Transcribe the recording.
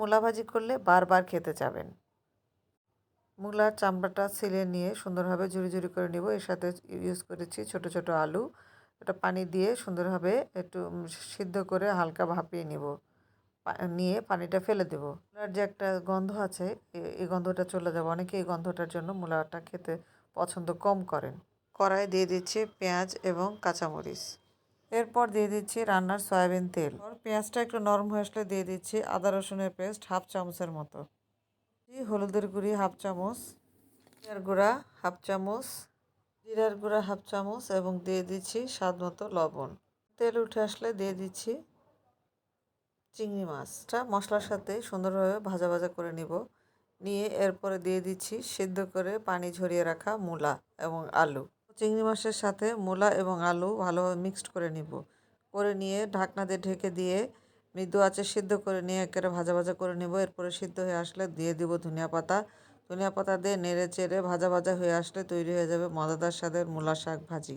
মূলা ভাজি করলে বারবার খেতে চাবেন। মূলার চামড়াটা ছিলে নিয়ে সুন্দরভাবে ঝুড়ি ঝুড়ি করে নিব। এর সাথে ইউজ করেছি ছোট ছোট আলু। এটা পানি দিয়ে সুন্দরভাবে একটু সিদ্ধ করে হালকা ভাপিয়ে নিব। নিয়ে পানিটা ফেলে দেব। মূলার যে একটা গন্ধ আছে এই গন্ধটা চলে যাবে। অনেকে এই গন্ধটার জন্য মূলাটা খেতে পছন্দ কম করেন। কড়াই দিয়ে দিচ্ছি পেঁয়াজ এবং কাঁচামরিচ। এরপর দিয়ে দিচ্ছি রান্নার সয়াবিন তেল। পেঁয়াজটা একটু নরম হয়ে আসলে দিয়ে দিচ্ছি আদা রসুনের পেস্ট হাফ চামচের মতো। হলুদের গুঁড়ি হাফ চামচ, জিরার গুঁড়া হাফ চামচ, জিরার গুঁড়া হাফ চামচ এবং দিয়ে দিচ্ছি স্বাদ মতো লবণ। তেল উঠে আসলে দিয়ে দিচ্ছি চিংড়ি মাছটা। মশলার সাথে সুন্দরভাবে ভাজা ভাজা করে নিব। নিয়ে এরপরে দিয়ে দিচ্ছি সিদ্ধ করে পানি ঝরিয়ে রাখা মূলা এবং আলু। চিংড়ি মাছের সাথে মূলা এবং আলু ভালোভাবে মিক্সড করে নিব। করে নিয়ে ঢাকনা দিয়ে ঢেকে দিয়ে মৃদু আছে সিদ্ধ করে নিয়ে একেবারে ভাজা ভাজা করে নেব। এরপরে সিদ্ধ হয়ে আসলে দিয়ে দিব ধনিয়া পাতা। ধনিয়া পাতা দিয়ে নেড়ে চেড়ে ভাজা ভাজা হয়ে আসলে তৈরি হয়ে যাবে মজাদার স্বাদের মূলা শাক ভাজি।